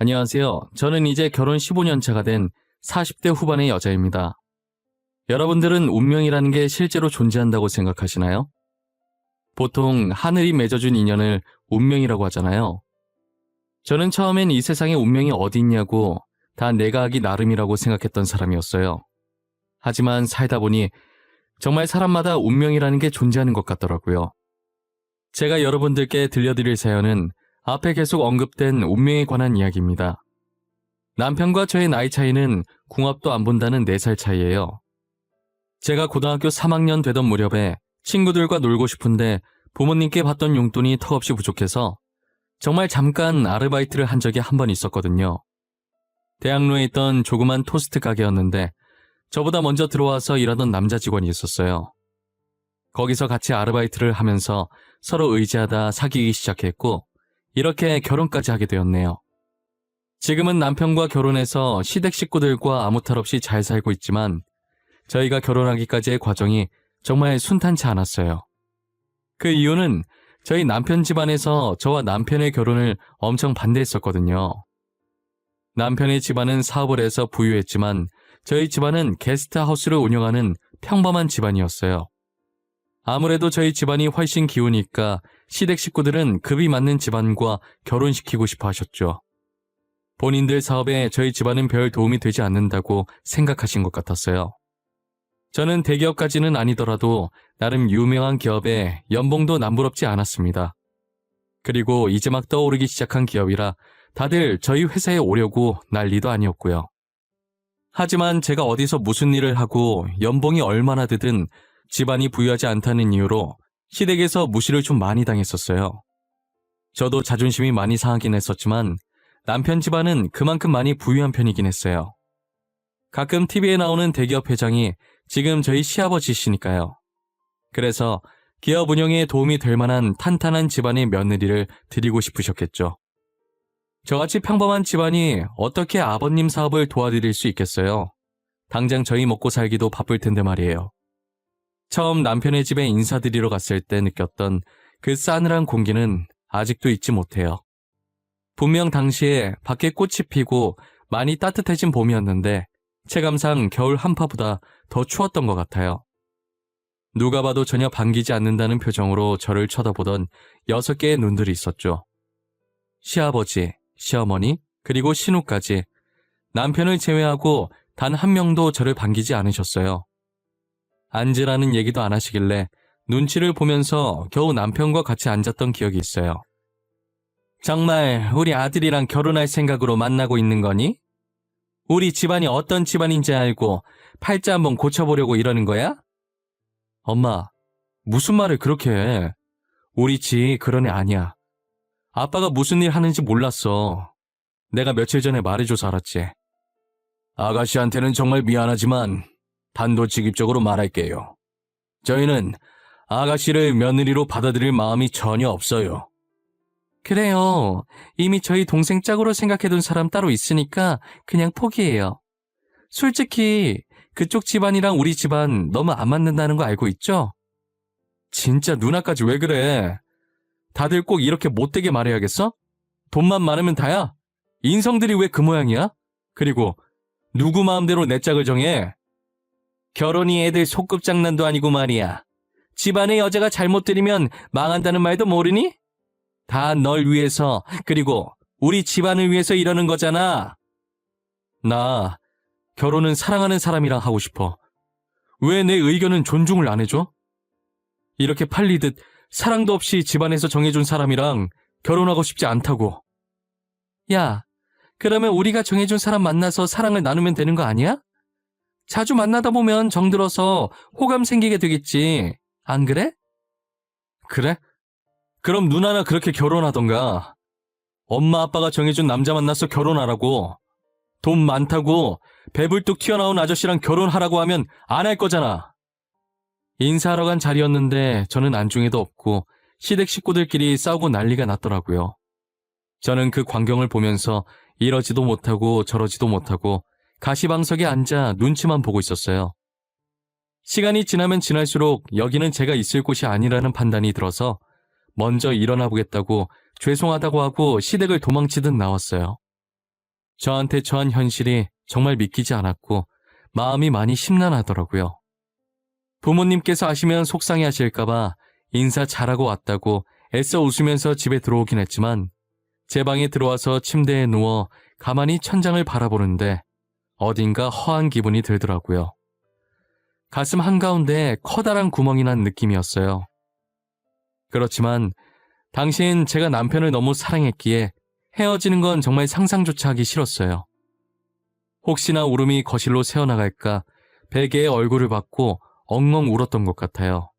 안녕하세요. 저는 이제 결혼 15년 차가 된 40대 후반의 여자입니다. 여러분들은 운명이라는 게 실제로 존재한다고 생각하시나요? 보통 하늘이 맺어준 인연을 운명이라고 하잖아요. 저는 처음엔 이 세상에 운명이 어디 있냐고 다 내가 하기 나름이라고 생각했던 사람이었어요. 하지만 살다 보니 정말 사람마다 운명이라는 게 존재하는 것 같더라고요. 제가 여러분들께 들려드릴 사연은 앞에 계속 언급된 운명에 관한 이야기입니다. 남편과 저의 나이 차이는 궁합도 안 본다는 4살 차이예요. 제가 고등학교 3학년 되던 무렵에 친구들과 놀고 싶은데 부모님께 받던 용돈이 턱없이 부족해서 정말 잠깐 아르바이트를 한 적이 한 번 있었거든요. 대학로에 있던 조그만 토스트 가게였는데 저보다 먼저 들어와서 일하던 남자 직원이 있었어요. 거기서 같이 아르바이트를 하면서 서로 의지하다 사귀기 시작했고 이렇게 결혼까지 하게 되었네요. 지금은 남편과 결혼해서 시댁 식구들과 아무 탈 없이 잘 살고 있지만 저희가 결혼하기까지의 과정이 정말 순탄치 않았어요. 그 이유는 저희 남편 집안에서 저와 남편의 결혼을 엄청 반대했었거든요. 남편의 집안은 사업을 해서 부유했지만 저희 집안은 게스트하우스를 운영하는 평범한 집안이었어요. 아무래도 저희 집안이 훨씬 기우니까 시댁 식구들은 급이 맞는 집안과 결혼시키고 싶어 하셨죠. 본인들 사업에 저희 집안은 별 도움이 되지 않는다고 생각하신 것 같았어요. 저는 대기업까지는 아니더라도 나름 유명한 기업에 연봉도 남부럽지 않았습니다. 그리고 이제 막 떠오르기 시작한 기업이라 다들 저희 회사에 오려고 난리도 아니었고요. 하지만 제가 어디서 무슨 일을 하고 연봉이 얼마나 되든 집안이 부유하지 않다는 이유로 시댁에서 무시를 좀 많이 당했었어요. 저도 자존심이 많이 상하긴 했었지만 남편 집안은 그만큼 많이 부유한 편이긴 했어요. 가끔 TV에 나오는 대기업 회장이 지금 저희 시아버지시니까요. 그래서 기업 운영에 도움이 될 만한 탄탄한 집안의 며느리를 드리고 싶으셨겠죠. 저같이 평범한 집안이 어떻게 아버님 사업을 도와드릴 수 있겠어요? 당장 저희 먹고 살기도 바쁠 텐데 말이에요. 처음 남편의 집에 인사드리러 갔을 때 느꼈던 그 싸늘한 공기는 아직도 잊지 못해요. 분명 당시에 밖에 꽃이 피고 많이 따뜻해진 봄이었는데 체감상 겨울 한파보다 더 추웠던 것 같아요. 누가 봐도 전혀 반기지 않는다는 표정으로 저를 쳐다보던 여섯 개의 눈들이 있었죠. 시아버지, 시어머니, 그리고 신우까지 남편을 제외하고 단 한 명도 저를 반기지 않으셨어요. 앉으라는 얘기도 안 하시길래 눈치를 보면서 겨우 남편과 같이 앉았던 기억이 있어요. 정말 우리 아들이랑 결혼할 생각으로 만나고 있는 거니? 우리 집안이 어떤 집안인지 알고 팔자 한번 고쳐보려고 이러는 거야? 엄마, 무슨 말을 그렇게 해? 우리 집 그런 애 아니야. 아빠가 무슨 일 하는지 몰랐어. 내가 며칠 전에 말해줘서 알았지. 아가씨한테는 정말 미안하지만 단도직입적으로 말할게요. 저희는 아가씨를 며느리로 받아들일 마음이 전혀 없어요. 그래요. 이미 저희 동생 짝으로 생각해둔 사람 따로 있으니까 그냥 포기해요. 솔직히 그쪽 집안이랑 우리 집안 너무 안 맞는다는 거 알고 있죠? 진짜 누나까지 왜 그래? 다들 꼭 이렇게 못되게 말해야겠어? 돈만 많으면 다야? 인성들이 왜 그 모양이야? 그리고 누구 마음대로 내 짝을 정해? 결혼이 애들 소꿉장난도 아니고 말이야. 집안의 여자가 잘못 들이면 망한다는 말도 모르니? 다 널 위해서, 그리고 우리 집안을 위해서 이러는 거잖아. 나 결혼은 사랑하는 사람이랑 하고 싶어. 왜 내 의견은 존중을 안 해줘? 이렇게 팔리듯 사랑도 없이 집안에서 정해준 사람이랑 결혼하고 싶지 않다고. 야, 그러면 우리가 정해준 사람 만나서 사랑을 나누면 되는 거 아니야? 자주 만나다 보면 정들어서 호감 생기게 되겠지. 안 그래? 그래? 그럼 누나나 그렇게 결혼하던가. 엄마 아빠가 정해준 남자 만나서 결혼하라고. 돈 많다고 배불뚝 튀어나온 아저씨랑 결혼하라고 하면 안 할 거잖아. 인사하러 간 자리였는데 저는 안중에도 없고 시댁 식구들끼리 싸우고 난리가 났더라고요. 저는 그 광경을 보면서 이러지도 못하고 저러지도 못하고 가시방석에 앉아 눈치만 보고 있었어요. 시간이 지나면 지날수록 여기는 제가 있을 곳이 아니라는 판단이 들어서 먼저 일어나 보겠다고 죄송하다고 하고 시댁을 도망치듯 나왔어요. 저한테 처한 현실이 정말 믿기지 않았고 마음이 많이 심란하더라고요. 부모님께서 아시면 속상해 하실까봐 인사 잘하고 왔다고 애써 웃으면서 집에 들어오긴 했지만 제 방에 들어와서 침대에 누워 가만히 천장을 바라보는데 어딘가 허한 기분이 들더라고요. 가슴 한가운데 커다란 구멍이 난 느낌이었어요. 그렇지만 당시엔 제가 남편을 너무 사랑했기에 헤어지는 건 정말 상상조차 하기 싫었어요. 혹시나 울음이 거실로 새어나갈까 베개에 얼굴을 받고 엉엉 울었던 것 같아요.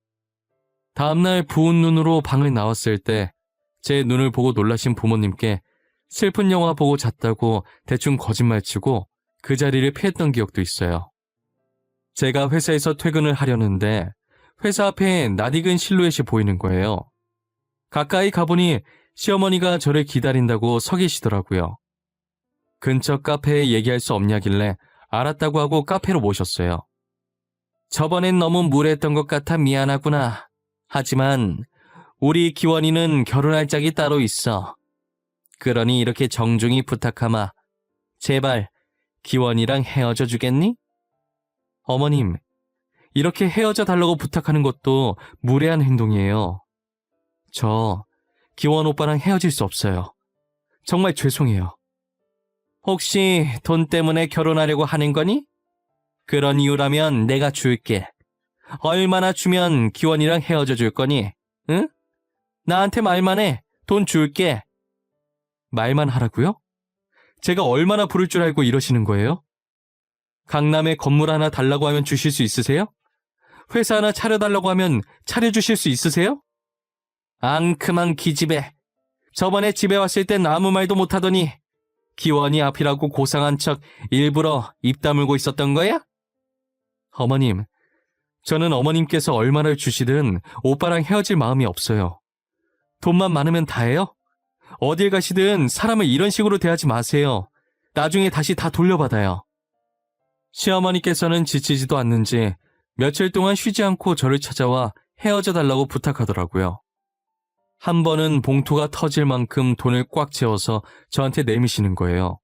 다음날 부은 눈으로 방을 나왔을 때 제 눈을 보고 놀라신 부모님께 슬픈 영화 보고 잤다고 대충 거짓말 치고 그 자리를 피했던 기억도 있어요. 제가 회사에서 퇴근을 하려는데 회사 앞에 낯익은 실루엣이 보이는 거예요. 가까이 가보니 시어머니가 저를 기다린다고 서 계시더라고요. 근처 카페에 얘기할 수 없냐길래 알았다고 하고 카페로 모셨어요. 저번엔 너무 무례했던 것 같아 미안하구나. 하지만 우리 기원이는 결혼할 짝이 따로 있어. 그러니 이렇게 정중히 부탁하마. 제발 기원이랑 헤어져 주겠니? 어머님, 이렇게 헤어져 달라고 부탁하는 것도 무례한 행동이에요. 저 기원 오빠랑 헤어질 수 없어요. 정말 죄송해요. 혹시 돈 때문에 결혼하려고 하는 거니? 그런 이유라면 내가 줄게. 얼마나 주면 기원이랑 헤어져 줄 거니? 응? 나한테 말만 해. 돈 줄게. 말만 하라고요? 제가 얼마나 부를 줄 알고 이러시는 거예요? 강남에 건물 하나 달라고 하면 주실 수 있으세요? 회사 하나 차려달라고 하면 차려주실 수 있으세요? 앙큼한 기집애. 저번에 집에 왔을 땐 아무 말도 못하더니 기원이 앞이라고 고상한 척 일부러 입 다물고 있었던 거야? 어머님, 저는 어머님께서 얼마를 주시든 오빠랑 헤어질 마음이 없어요. 돈만 많으면 다예요? 어딜 가시든 사람을 이런 식으로 대하지 마세요. 나중에 다시 다 돌려받아요. 시어머니께서는 지치지도 않는지 며칠 동안 쉬지 않고 저를 찾아와 헤어져 달라고 부탁하더라고요. 한 번은 봉투가 터질 만큼 돈을 꽉 채워서 저한테 내미시는 거예요.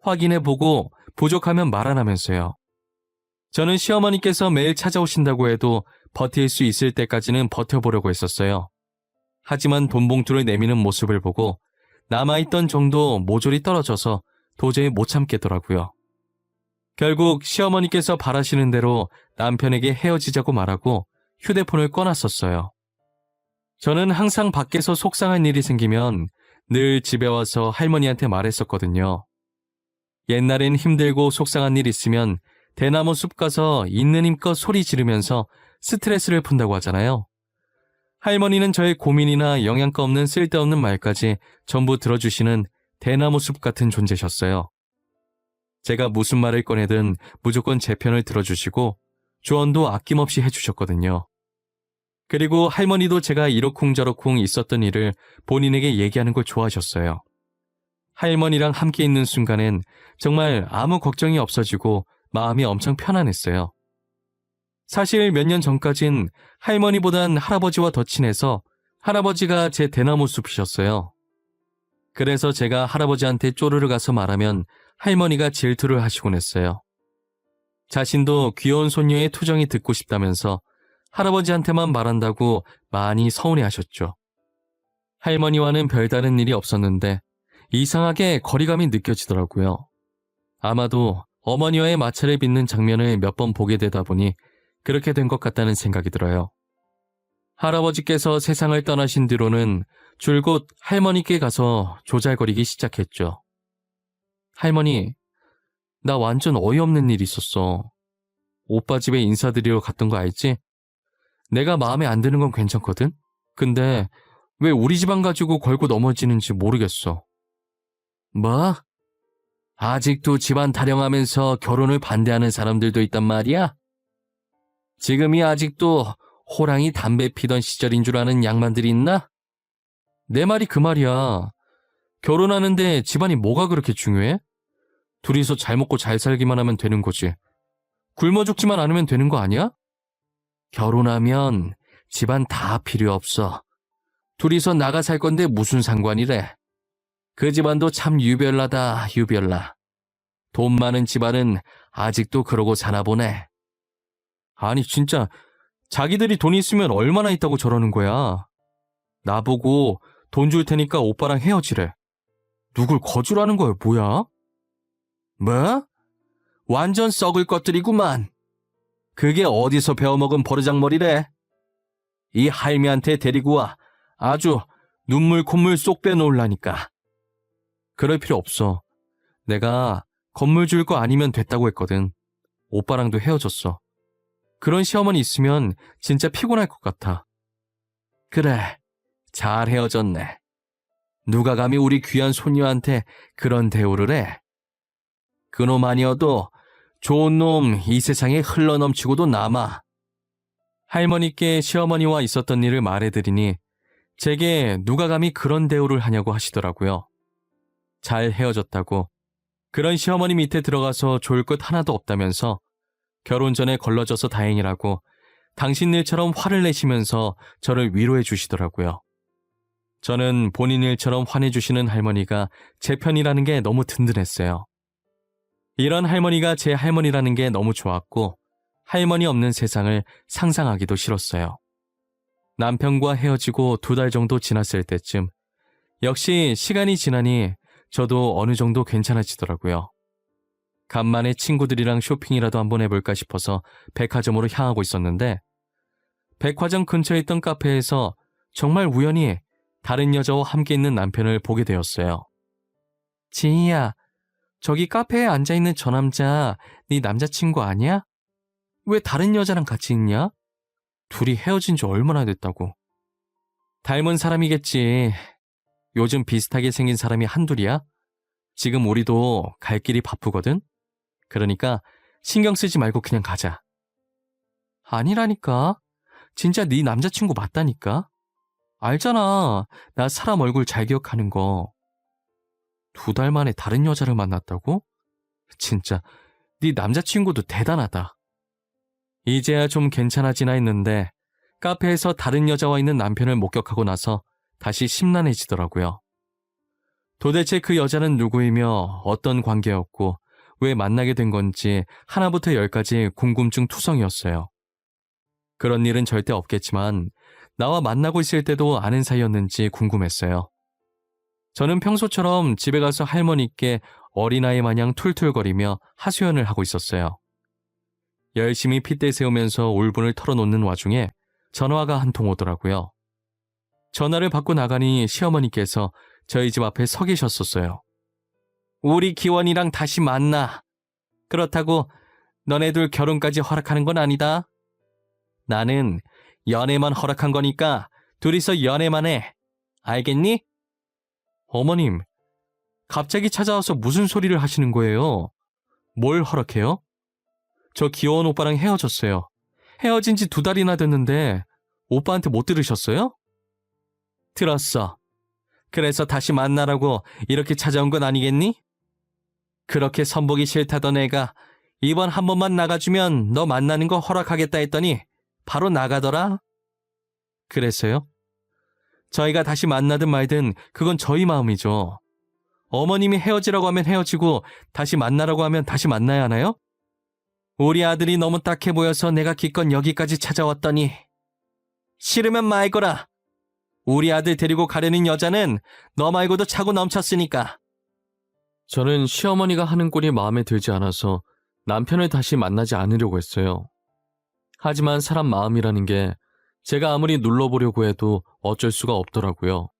확인해보고 부족하면 말 안 하면서요. 저는 시어머니께서 매일 찾아오신다고 해도 버틸 수 있을 때까지는 버텨보려고 했었어요. 하지만 돈 봉투를 내미는 모습을 보고 남아있던 정도 모조리 떨어져서 도저히 못 참겠더라고요. 결국 시어머니께서 바라시는 대로 남편에게 헤어지자고 말하고 휴대폰을 꺼놨었어요. 저는 항상 밖에서 속상한 일이 생기면 늘 집에 와서 할머니한테 말했었거든요. 옛날엔 힘들고 속상한 일 있으면 대나무 숲 가서 있는 힘껏 소리 지르면서 스트레스를 푼다고 하잖아요. 할머니는 저의 고민이나 영양가 없는 쓸데없는 말까지 전부 들어주시는 대나무 숲 같은 존재셨어요. 제가 무슨 말을 꺼내든 무조건 제 편을 들어주시고 조언도 아낌없이 해주셨거든요. 그리고 할머니도 제가 이러쿵저러쿵 있었던 일을 본인에게 얘기하는 걸 좋아하셨어요. 할머니랑 함께 있는 순간엔 정말 아무 걱정이 없어지고 마음이 엄청 편안했어요. 사실 몇 년 전까진 할머니보단 할아버지와 더 친해서 할아버지가 제 대나무 숲이셨어요. 그래서 제가 할아버지한테 쪼르르 가서 말하면 할머니가 질투를 하시곤 했어요. 자신도 귀여운 손녀의 투정이 듣고 싶다면서 할아버지한테만 말한다고 많이 서운해 하셨죠. 할머니와는 별다른 일이 없었는데 이상하게 거리감이 느껴지더라고요. 아마도 어머니와의 마찰을 빚는 장면을 몇 번 보게 되다 보니 그렇게 된 것 같다는 생각이 들어요. 할아버지께서 세상을 떠나신 뒤로는 줄곧 할머니께 가서 조잘거리기 시작했죠. 할머니, 나 완전 어이없는 일 있었어. 오빠 집에 인사드리러 갔던 거 알지? 내가 마음에 안 드는 건 괜찮거든? 근데 왜 우리 집안 가지고 걸고 넘어지는지 모르겠어. 뭐? 아직도 집안 타령하면서 결혼을 반대하는 사람들도 있단 말이야? 지금이 아직도 호랑이 담배 피던 시절인 줄 아는 양반들이 있나? 내 말이 그 말이야. 결혼하는데 집안이 뭐가 그렇게 중요해? 둘이서 잘 먹고 잘 살기만 하면 되는 거지. 굶어 죽지만 않으면 되는 거 아니야? 결혼하면 집안 다 필요 없어. 둘이서 나가 살 건데 무슨 상관이래. 그 집안도 참 유별나다, 유별나. 돈 많은 집안은 아직도 그러고 사나 보네. 아니, 진짜, 자기들이 돈 있으면 얼마나 있다고 저러는 거야. 나보고 돈 줄 테니까 오빠랑 헤어지래. 누굴 거주라는 거야, 뭐야? 뭐? 완전 썩을 것들이구만. 그게 어디서 배워먹은 버르장머리래? 이 할미한테 데리고 와. 아주 눈물 콧물 쏙 빼놓으려니까. 그럴 필요 없어. 내가 건물 줄 거 아니면 됐다고 했거든. 오빠랑도 헤어졌어. 그런 시어머니 있으면 진짜 피곤할 것 같아. 그래, 잘 헤어졌네. 누가 감히 우리 귀한 손녀한테 그런 대우를 해? 그놈 아니어도 좋은 놈 이 세상에 흘러넘치고도 남아. 할머니께 시어머니와 있었던 일을 말해드리니 제게 누가 감히 그런 대우를 하냐고 하시더라고요. 잘 헤어졌다고 그런 시어머니 밑에 들어가서 좋을 것 하나도 없다면서 결혼 전에 걸러져서 다행이라고 당신 일처럼 화를 내시면서 저를 위로해 주시더라고요. 저는 본인 일처럼 화내주시는 할머니가 제 편이라는 게 너무 든든했어요. 이런 할머니가 제 할머니라는 게 너무 좋았고 할머니 없는 세상을 상상하기도 싫었어요. 남편과 헤어지고 두 달 정도 지났을 때쯤 역시 시간이 지나니 저도 어느 정도 괜찮아지더라고요. 간만에 친구들이랑 쇼핑이라도 한번 해볼까 싶어서 백화점으로 향하고 있었는데 백화점 근처에 있던 카페에서 정말 우연히 다른 여자와 함께 있는 남편을 보게 되었어요. 지희야, 저기 카페에 앉아있는 저 남자 네 남자친구 아니야? 왜 다른 여자랑 같이 있냐? 둘이 헤어진 지 얼마나 됐다고. 닮은 사람이겠지. 요즘 비슷하게 생긴 사람이 한둘이야? 지금 우리도 갈 길이 바쁘거든? 그러니까 신경 쓰지 말고 그냥 가자. 아니라니까. 진짜 네 남자친구 맞다니까. 알잖아. 나 사람 얼굴 잘 기억하는 거. 두 달 만에 다른 여자를 만났다고? 진짜 네 남자친구도 대단하다. 이제야 좀 괜찮아지나 했는데 카페에서 다른 여자와 있는 남편을 목격하고 나서 다시 심란해지더라고요. 도대체 그 여자는 누구이며 어떤 관계였고 왜 만나게 된 건지 하나부터 열까지 궁금증 투성이었어요. 그런 일은 절대 없겠지만 나와 만나고 있을 때도 아는 사이였는지 궁금했어요. 저는 평소처럼 집에 가서 할머니께 어린아이 마냥 툴툴거리며 하소연을 하고 있었어요. 열심히 핏대 세우면서 울분을 털어놓는 와중에 전화가 한 통 오더라고요. 전화를 받고 나가니 시어머니께서 저희 집 앞에 서 계셨었어요. 우리 기원이랑 다시 만나. 그렇다고 너네들 결혼까지 허락하는 건 아니다. 나는 연애만 허락한 거니까 둘이서 연애만 해. 알겠니? 어머님, 갑자기 찾아와서 무슨 소리를 하시는 거예요? 뭘 허락해요? 저 귀여운 오빠랑 헤어졌어요. 헤어진 지 두 달이나 됐는데 오빠한테 못 들으셨어요? 들었어. 그래서 다시 만나라고 이렇게 찾아온 건 아니겠니? 그렇게 선보기 싫다던 애가 이번 한 번만 나가주면 너 만나는 거 허락하겠다 했더니 바로 나가더라? 그래서요? 저희가 다시 만나든 말든 그건 저희 마음이죠. 어머님이 헤어지라고 하면 헤어지고 다시 만나라고 하면 다시 만나야 하나요? 우리 아들이 너무 딱해 보여서 내가 기껏 여기까지 찾아왔더니 싫으면 말거라. 우리 아들 데리고 가려는 여자는 너 말고도 차고 넘쳤으니까. 저는 시어머니가 하는 꼴이 마음에 들지 않아서 남편을 다시 만나지 않으려고 했어요. 하지만 사람 마음이라는 게 제가 아무리 눌러보려고 해도 어쩔 수가 없더라고요.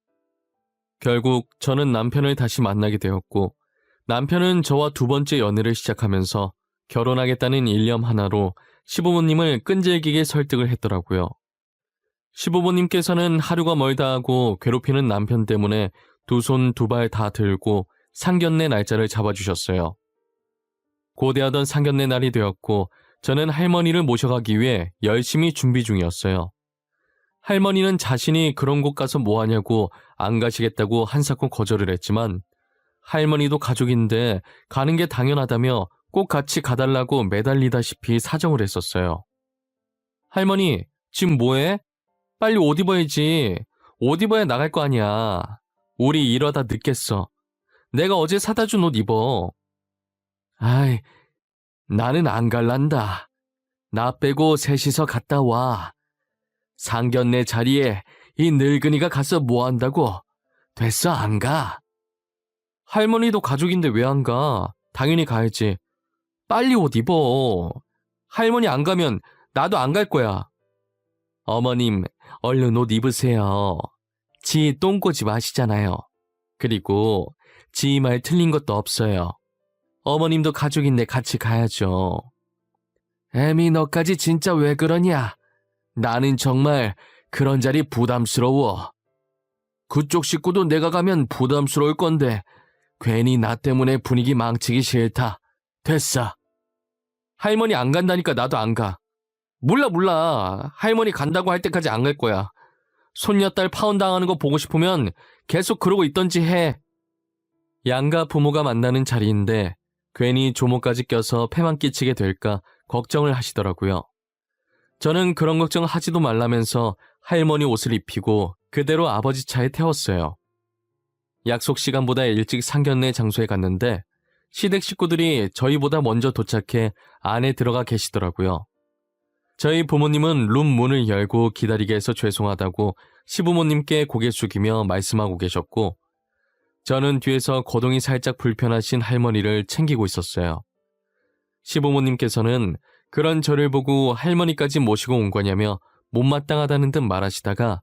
결국 저는 남편을 다시 만나게 되었고 남편은 저와 두 번째 연애를 시작하면서 결혼하겠다는 일념 하나로 시부모님을 끈질기게 설득을 했더라고요. 시부모님께서는 하루가 멀다 하고 괴롭히는 남편 때문에 두 손 두 발 다 들고 상견례 날짜를 잡아주셨어요. 고대하던 상견례 날이 되었고 저는 할머니를 모셔가기 위해 열심히 준비 중이었어요. 할머니는 자신이 그런 곳 가서 뭐 하냐고 안 가시겠다고 한사코 거절을 했지만 할머니도 가족인데 가는 게 당연하다며 꼭 같이 가달라고 매달리다시피 사정을 했었어요. 할머니, 지금 뭐해? 빨리 옷 입어야지. 옷 입어야 나갈 거 아니야. 우리 이러다 늦겠어. 내가 어제 사다 준 옷 입어. 아이, 나는 안 갈란다. 나 빼고 셋이서 갔다 와. 상견례 자리에 이 늙은이가 가서 뭐 한다고? 됐어, 안 가. 할머니도 가족인데 왜 안 가? 당연히 가야지. 빨리 옷 입어. 할머니 안 가면 나도 안 갈 거야. 어머님, 얼른 옷 입으세요. 지 똥꼬지 마시잖아요. 그리고 지말 틀린 것도 없어요. 어머님도 가족인데 같이 가야죠. 애미 너까지 진짜 왜 그러냐? 나는 정말 그런 자리 부담스러워. 그쪽 식구도 내가 가면 부담스러울 건데 괜히 나 때문에 분위기 망치기 싫다. 됐어. 할머니 안 간다니까 나도 안 가. 몰라 몰라. 할머니 간다고 할 때까지 안 갈 거야. 손녀딸 파혼 당하는 거 보고 싶으면 계속 그러고 있던지 해. 양가 부모가 만나는 자리인데 괜히 조모까지 껴서 패만 끼치게 될까 걱정을 하시더라고요. 저는 그런 걱정 하지도 말라면서 할머니 옷을 입히고 그대로 아버지 차에 태웠어요. 약속 시간보다 일찍 상견례 장소에 갔는데 시댁 식구들이 저희보다 먼저 도착해 안에 들어가 계시더라고요. 저희 부모님은 룸 문을 열고 기다리게 해서 죄송하다고 시부모님께 고개 숙이며 말씀하고 계셨고 저는 뒤에서 거동이 살짝 불편하신 할머니를 챙기고 있었어요. 시부모님께서는 그런 저를 보고 할머니까지 모시고 온 거냐며 못마땅하다는 듯 말하시다가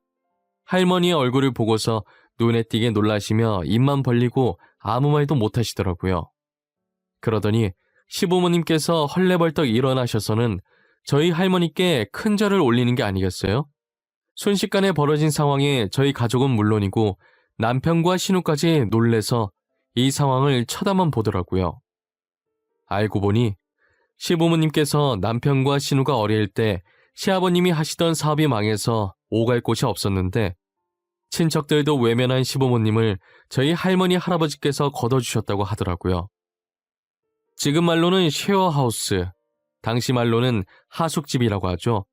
할머니의 얼굴을 보고서 눈에 띄게 놀라시며 입만 벌리고 아무 말도 못 하시더라고요. 그러더니 시부모님께서 헐레벌떡 일어나셔서는 저희 할머니께 큰 절을 올리는 게 아니겠어요? 순식간에 벌어진 상황에 저희 가족은 물론이고 남편과 신우까지 놀래서 이 상황을 쳐다만 보더라고요. 알고 보니 시부모님께서 남편과 신우가 어릴 때 시아버님이 하시던 사업이 망해서 오갈 곳이 없었는데 친척들도 외면한 시부모님을 저희 할머니 할아버지께서 걷어주셨다고 하더라고요. 지금 말로는 쉐어하우스, 당시 말로는 하숙집이라고 하죠.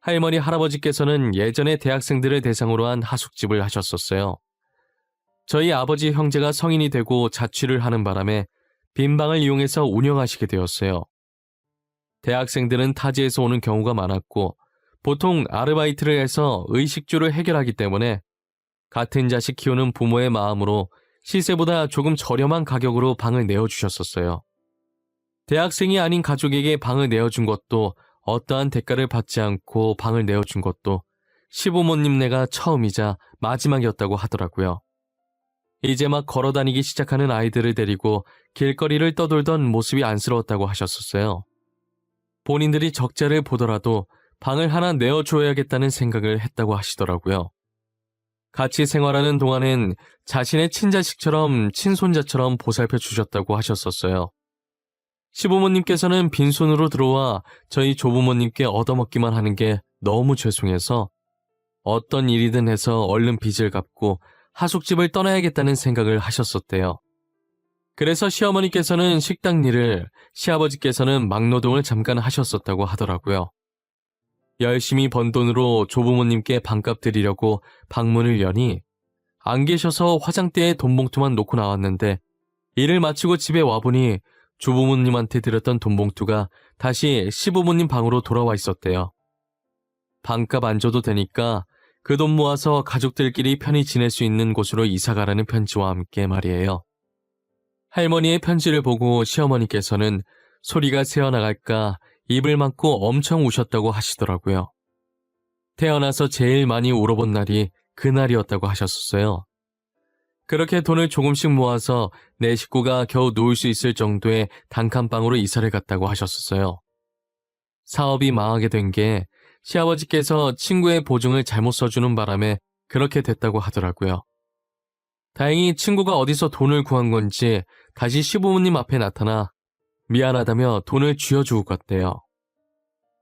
할머니 할아버지께서는 예전에 대학생들을 대상으로 한 하숙집을 하셨었어요. 저희 아버지 형제가 성인이 되고 자취를 하는 바람에 빈 방을 이용해서 운영하시게 되었어요. 대학생들은 타지에서 오는 경우가 많았고 보통 아르바이트를 해서 의식주를 해결하기 때문에 같은 자식 키우는 부모의 마음으로 시세보다 조금 저렴한 가격으로 방을 내어주셨었어요. 대학생이 아닌 가족에게 방을 내어준 것도 어떠한 대가를 받지 않고 방을 내어준 것도 시부모님 네가 처음이자 마지막이었다고 하더라고요. 이제 막 걸어 다니기 시작하는 아이들을 데리고 길거리를 떠돌던 모습이 안쓰러웠다고 하셨었어요. 본인들이 적자를 보더라도 방을 하나 내어줘야겠다는 생각을 했다고 하시더라고요. 같이 생활하는 동안엔 자신의 친자식처럼 친손자처럼 보살펴 주셨다고 하셨었어요. 시부모님께서는 빈손으로 들어와 저희 조부모님께 얻어먹기만 하는 게 너무 죄송해서 어떤 일이든 해서 얼른 빚을 갚고 하숙집을 떠나야겠다는 생각을 하셨었대요. 그래서 시어머니께서는 식당 일을, 시아버지께서는 막노동을 잠깐 하셨었다고 하더라고요. 열심히 번 돈으로 조부모님께 반값 드리려고 방문을 여니 안 계셔서 화장대에 돈 봉투만 놓고 나왔는데 일을 마치고 집에 와보니 조부모님한테 드렸던 돈 봉투가 다시 시부모님 방으로 돌아와 있었대요. 반값 안 줘도 되니까 그 돈 모아서 가족들끼리 편히 지낼 수 있는 곳으로 이사가라는 편지와 함께 말이에요. 할머니의 편지를 보고 시어머니께서는 소리가 새어나갈까 입을 막고 엄청 우셨다고 하시더라고요. 태어나서 제일 많이 울어본 날이 그날이었다고 하셨었어요. 그렇게 돈을 조금씩 모아서 내 식구가 겨우 놓을 수 있을 정도의 단칸방으로 이사를 갔다고 하셨었어요. 사업이 망하게 된 게 시아버지께서 친구의 보증을 잘못 써주는 바람에 그렇게 됐다고 하더라고요. 다행히 친구가 어디서 돈을 구한 건지 다시 시부모님 앞에 나타나 미안하다며 돈을 쥐어주고 갔대요.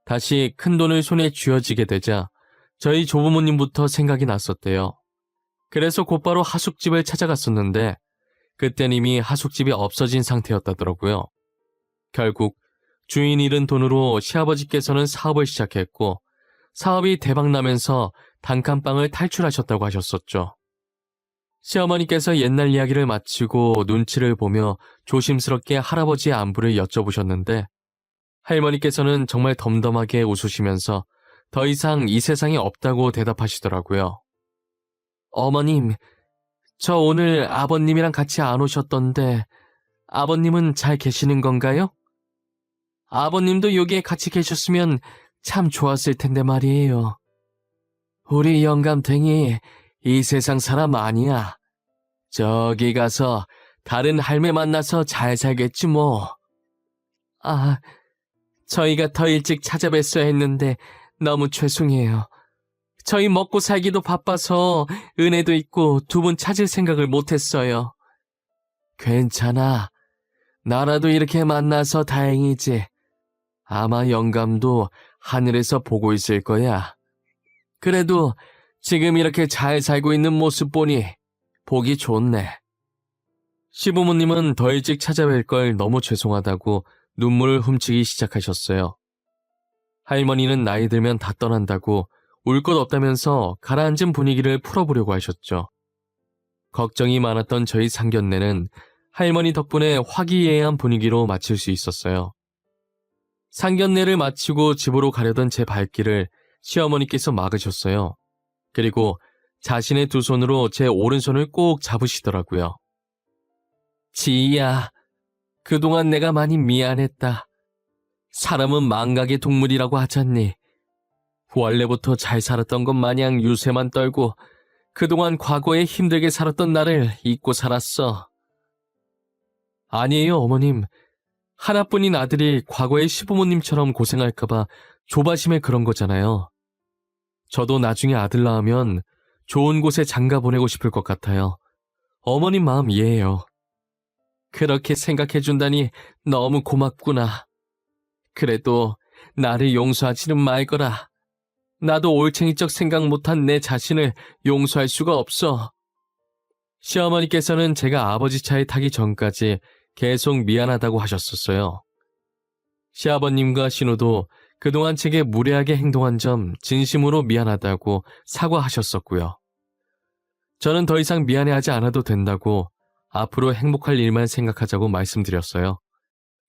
다시 큰 돈을 손에 쥐어지게 되자 저희 조부모님부터 생각이 났었대요. 그래서 곧바로 하숙집을 찾아갔었는데 그땐 이미 하숙집이 없어진 상태였다더라고요. 결국 주인 잃은 돈으로 시아버지께서는 사업을 시작했고 사업이 대박나면서 단칸방을 탈출하셨다고 하셨었죠. 시어머니께서 옛날 이야기를 마치고 눈치를 보며 조심스럽게 할아버지의 안부를 여쭤보셨는데 할머니께서는 정말 덤덤하게 웃으시면서 더 이상 이 세상에 없다고 대답하시더라고요. 어머님, 저 오늘 아버님이랑 같이 안 오셨던데 아버님은 잘 계시는 건가요? 아버님도 여기에 같이 계셨으면 참 좋았을 텐데 말이에요. 우리 영감탱이 이 세상 사람 아니야. 저기 가서 다른 할매 만나서 잘 살겠지 뭐. 아, 저희가 더 일찍 찾아뵀어야 했는데 너무 죄송해요. 저희 먹고 살기도 바빠서 은혜도 있고 두 분 찾을 생각을 못했어요. 괜찮아. 나라도 이렇게 만나서 다행이지. 아마 영감도 하늘에서 보고 있을 거야. 그래도 지금 이렇게 잘 살고 있는 모습 보니 보기 좋네. 시부모님은 더 일찍 찾아뵐 걸 너무 죄송하다고 눈물을 훔치기 시작하셨어요. 할머니는 나이 들면 다 떠난다고 울 것 없다면서 가라앉은 분위기를 풀어보려고 하셨죠. 걱정이 많았던 저희 상견례는 할머니 덕분에 화기애애한 분위기로 마칠 수 있었어요. 상견례를 마치고 집으로 가려던 제 발길을 시어머니께서 막으셨어요. 그리고 자신의 두 손으로 제 오른손을 꼭 잡으시더라고요. 지희야, 그동안 내가 많이 미안했다. 사람은 망각의 동물이라고 하잖니. 원래부터 잘 살았던 것 마냥 유세만 떨고 그동안 과거에 힘들게 살았던 나를 잊고 살았어. 아니에요, 어머님. 하나뿐인 아들이 과거의 시부모님처럼 고생할까봐 조바심에 그런 거잖아요. 저도 나중에 아들 낳으면 좋은 곳에 장가 보내고 싶을 것 같아요. 어머님 마음 이해해요. 그렇게 생각해준다니 너무 고맙구나. 그래도 나를 용서하지는 말거라. 나도 올챙이적 생각 못한 내 자신을 용서할 수가 없어. 시어머니께서는 제가 아버지 차에 타기 전까지 계속 미안하다고 하셨었어요. 시아버님과 신우도 그동안 제게 무례하게 행동한 점 진심으로 미안하다고 사과하셨었고요. 저는 더 이상 미안해하지 않아도 된다고 앞으로 행복할 일만 생각하자고 말씀드렸어요.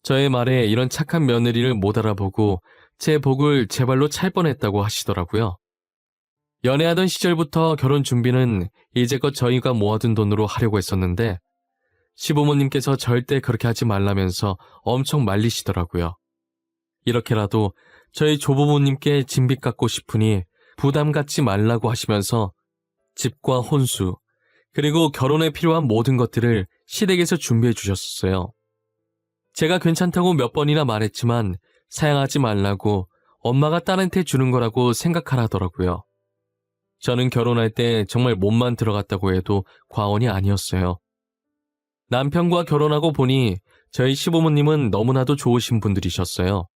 저의 말에 이런 착한 며느리를 못 알아보고 제 복을 제 발로 찰 뻔했다고 하시더라고요. 연애하던 시절부터 결혼 준비는 이제껏 저희가 모아둔 돈으로 하려고 했었는데 시부모님께서 절대 그렇게 하지 말라면서 엄청 말리시더라고요. 이렇게라도 저희 조부모님께 진빚 갚고 싶으니 부담 갖지 말라고 하시면서 집과 혼수, 그리고 결혼에 필요한 모든 것들을 시댁에서 준비해 주셨었어요. 제가 괜찮다고 몇 번이나 말했지만 사양하지 말라고 엄마가 딸한테 주는 거라고 생각하라더라고요. 저는 결혼할 때 정말 몸만 들어갔다고 해도 과언이 아니었어요. 남편과 결혼하고 보니 저희 시부모님은 너무나도 좋으신 분들이셨어요.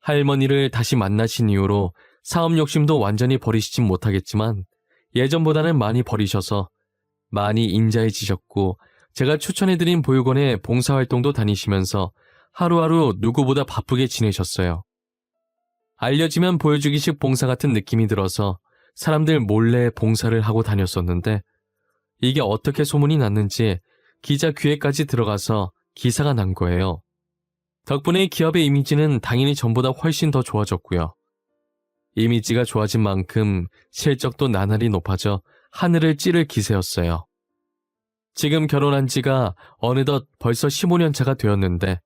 할머니를 다시 만나신 이후로 사업 욕심도 완전히 버리시진 못하겠지만 예전보다는 많이 버리셔서 많이 인자해지셨고 제가 추천해드린 보육원에 봉사활동도 다니시면서 하루하루 누구보다 바쁘게 지내셨어요. 알려지면 보여주기식 봉사 같은 느낌이 들어서 사람들 몰래 봉사를 하고 다녔었는데 이게 어떻게 소문이 났는지 기자 귀에까지 들어가서 기사가 난 거예요. 덕분에 기업의 이미지는 당연히 전보다 훨씬 더 좋아졌고요. 이미지가 좋아진 만큼 실적도 나날이 높아져 하늘을 찌를 기세였어요. 지금 결혼한 지가 어느덧 벌써 15년 차가 되었는데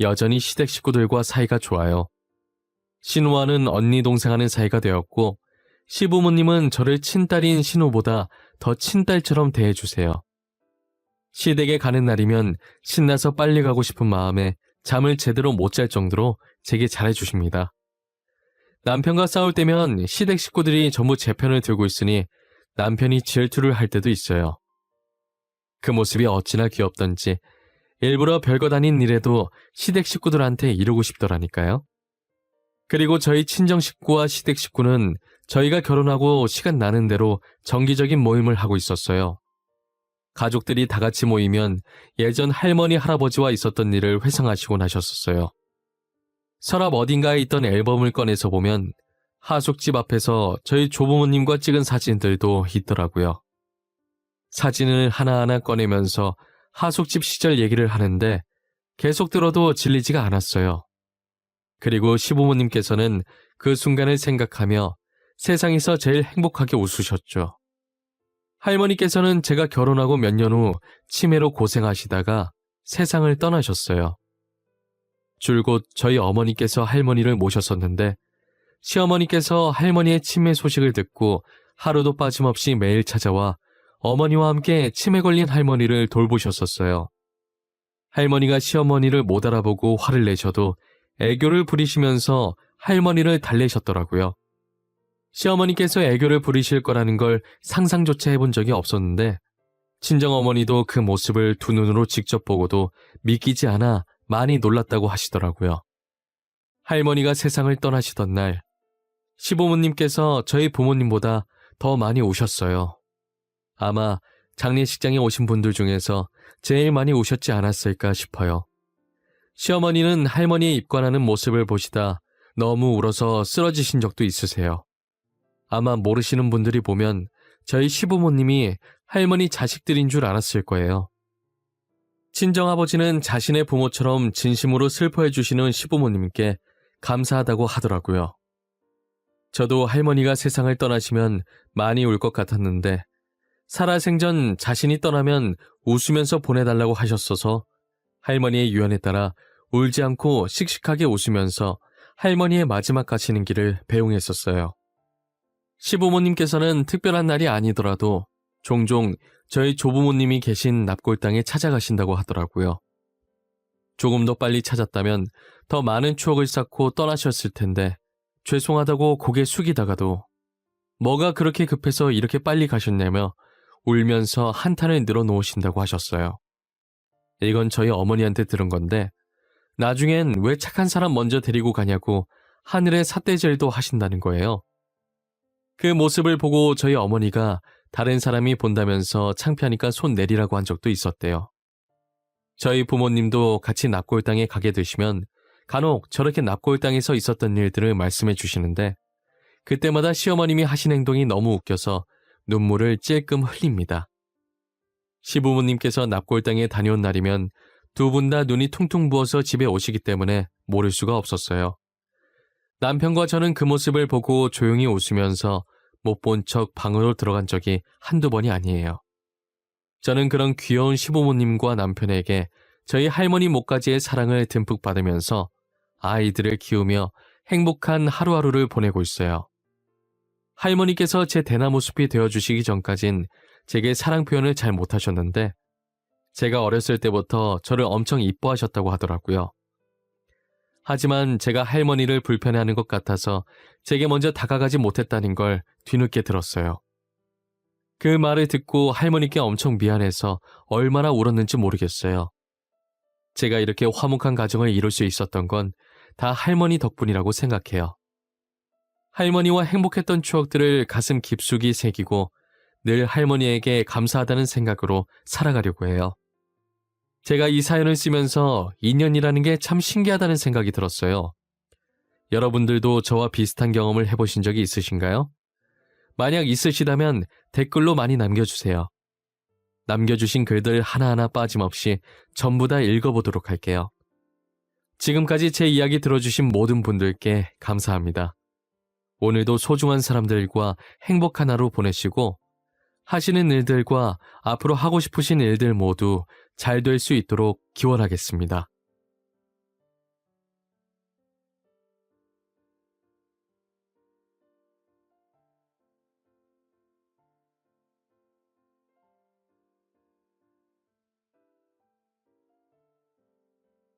여전히 시댁 식구들과 사이가 좋아요. 신우와는 언니 동생하는 사이가 되었고 시부모님은 저를 친딸인 신우보다 더 친딸처럼 대해주세요. 시댁에 가는 날이면 신나서 빨리 가고 싶은 마음에 잠을 제대로 못 잘 정도로 제게 잘해주십니다. 남편과 싸울 때면 시댁 식구들이 전부 제 편을 들고 있으니 남편이 질투를 할 때도 있어요. 그 모습이 어찌나 귀엽던지 일부러 별것 아닌 일에도 시댁 식구들한테 이루고 싶더라니까요. 그리고 저희 친정 식구와 시댁 식구는 저희가 결혼하고 시간 나는 대로 정기적인 모임을 하고 있었어요. 가족들이 다 같이 모이면 예전 할머니 할아버지와 있었던 일을 회상하시곤 하셨었어요. 서랍 어딘가에 있던 앨범을 꺼내서 보면 하숙집 앞에서 저희 조부모님과 찍은 사진들도 있더라고요. 사진을 하나하나 꺼내면서 하숙집 시절 얘기를 하는데 계속 들어도 질리지가 않았어요. 그리고 시부모님께서는 그 순간을 생각하며 세상에서 제일 행복하게 웃으셨죠. 할머니께서는 제가 결혼하고 몇 년 후 치매로 고생하시다가 세상을 떠나셨어요. 줄곧 저희 어머니께서 할머니를 모셨었는데 시어머니께서 할머니의 치매 소식을 듣고 하루도 빠짐없이 매일 찾아와 어머니와 함께 치매 걸린 할머니를 돌보셨었어요. 할머니가 시어머니를 못 알아보고 화를 내셔도 애교를 부리시면서 할머니를 달래셨더라고요. 시어머니께서 애교를 부리실 거라는 걸 상상조차 해본 적이 없었는데 친정어머니도 그 모습을 두 눈으로 직접 보고도 믿기지 않아 많이 놀랐다고 하시더라고요. 할머니가 세상을 떠나시던 날 시부모님께서 저희 부모님보다 더 많이 오셨어요. 아마 장례식장에 오신 분들 중에서 제일 많이 오셨지 않았을까 싶어요. 시어머니는 할머니의 입관하는 모습을 보시다 너무 울어서 쓰러지신 적도 있으세요. 아마 모르시는 분들이 보면 저희 시부모님이 할머니 자식들인 줄 알았을 거예요. 친정아버지는 자신의 부모처럼 진심으로 슬퍼해 주시는 시부모님께 감사하다고 하더라고요. 저도 할머니가 세상을 떠나시면 많이 울 것 같았는데 살아생전 자신이 떠나면 웃으면서 보내달라고 하셨어서 할머니의 유언에 따라 울지 않고 씩씩하게 웃으면서 할머니의 마지막 가시는 길을 배웅했었어요. 시부모님께서는 특별한 날이 아니더라도 종종 저희 조부모님이 계신 납골당에 찾아가신다고 하더라고요. 조금 더 빨리 찾았다면 더 많은 추억을 쌓고 떠나셨을 텐데 죄송하다고 고개 숙이다가도 뭐가 그렇게 급해서 이렇게 빨리 가셨냐며 울면서 한탄을 늘어놓으신다고 하셨어요. 이건 저희 어머니한테 들은 건데 나중엔 왜 착한 사람 먼저 데리고 가냐고 하늘의 삿대질도 하신다는 거예요. 그 모습을 보고 저희 어머니가 다른 사람이 본다면서 창피하니까 손 내리라고 한 적도 있었대요. 저희 부모님도 같이 납골당에 가게 되시면 간혹 저렇게 납골당에서 있었던 일들을 말씀해 주시는데 그때마다 시어머님이 하신 행동이 너무 웃겨서 눈물을 찔끔 흘립니다. 시부모님께서 납골당에 다녀온 날이면 두 분 다 눈이 퉁퉁 부어서 집에 오시기 때문에 모를 수가 없었어요. 남편과 저는 그 모습을 보고 조용히 웃으면서 못 본 척 방으로 들어간 적이 한두 번이 아니에요. 저는 그런 귀여운 시부모님과 남편에게 저희 할머니 목까지의 사랑을 듬뿍 받으면서 아이들을 키우며 행복한 하루하루를 보내고 있어요. 할머니께서 제 대나무 숲이 되어주시기 전까진 제게 사랑 표현을 잘 못하셨는데 제가 어렸을 때부터 저를 엄청 이뻐하셨다고 하더라고요. 하지만 제가 할머니를 불편해하는 것 같아서 제게 먼저 다가가지 못했다는 걸 뒤늦게 들었어요. 그 말을 듣고 할머니께 엄청 미안해서 얼마나 울었는지 모르겠어요. 제가 이렇게 화목한 가정을 이룰 수 있었던 건 다 할머니 덕분이라고 생각해요. 할머니와 행복했던 추억들을 가슴 깊숙이 새기고 늘 할머니에게 감사하다는 생각으로 살아가려고 해요. 제가 이 사연을 쓰면서 인연이라는 게 참 신기하다는 생각이 들었어요. 여러분들도 저와 비슷한 경험을 해보신 적이 있으신가요? 만약 있으시다면 댓글로 많이 남겨주세요. 남겨주신 글들 하나하나 빠짐없이 전부 다 읽어보도록 할게요. 지금까지 제 이야기 들어주신 모든 분들께 감사합니다. 오늘도 소중한 사람들과 행복한 하루 보내시고 하시는 일들과 앞으로 하고 싶으신 일들 모두 잘 될 수 있도록 기원하겠습니다.